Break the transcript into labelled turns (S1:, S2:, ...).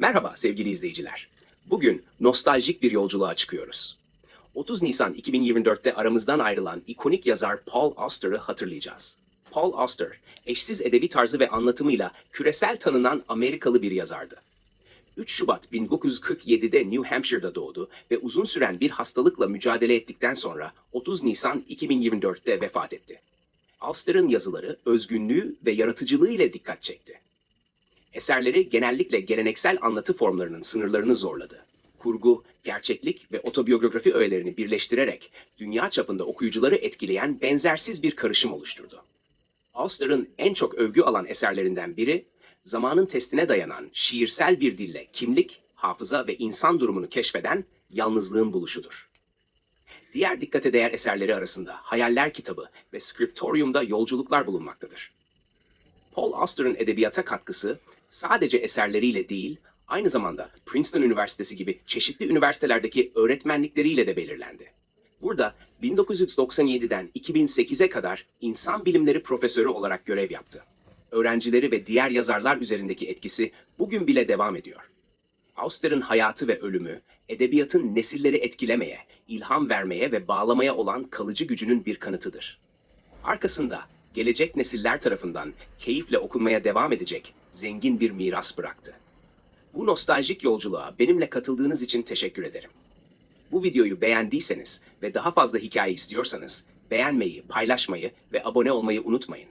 S1: Merhaba sevgili izleyiciler. Bugün nostaljik bir yolculuğa çıkıyoruz. 30 Nisan 2024'te aramızdan ayrılan ikonik yazar Paul Auster'ı hatırlayacağız. Paul Auster, eşsiz edebi tarzı ve anlatımıyla küresel tanınan Amerikalı bir yazardı. 3 Şubat 1947'de New Hampshire'da doğdu ve uzun süren bir hastalıkla mücadele ettikten sonra 30 Nisan 2024'te vefat etti. Auster'ın yazıları özgünlüğü ve yaratıcılığı ile dikkat çekti. Eserleri genellikle geleneksel anlatı formlarının sınırlarını zorladı. Kurgu, gerçeklik ve otobiyografi öğelerini birleştirerek dünya çapında okuyucuları etkileyen benzersiz bir karışım oluşturdu. Auster'ın en çok övgü alan eserlerinden biri, zamanın testine dayanan şiirsel bir dille kimlik, hafıza ve insan durumunu keşfeden Yalnızlığın Buluşudur. Diğer dikkate değer eserleri arasında Hayaller kitabı ve Scriptorium'da yolculuklar bulunmaktadır. Paul Auster'ın edebiyata katkısı sadece eserleriyle değil, aynı zamanda Princeton Üniversitesi gibi çeşitli üniversitelerdeki öğretmenlikleriyle de belirlendi. Burada 1997'den 2008'e kadar insan bilimleri profesörü olarak görev yaptı. Öğrencileri ve diğer yazarlar üzerindeki etkisi bugün bile devam ediyor. Auster'ın hayatı ve ölümü, edebiyatın nesilleri etkilemeye, ilham vermeye ve bağlamaya olan kalıcı gücünün bir kanıtıdır. Arkasında gelecek nesiller tarafından keyifle okunmaya devam edecek zengin bir miras bıraktı. Bu nostaljik yolculuğa benimle katıldığınız için teşekkür ederim. Bu videoyu beğendiyseniz ve daha fazla hikaye istiyorsanız beğenmeyi, paylaşmayı ve abone olmayı unutmayın.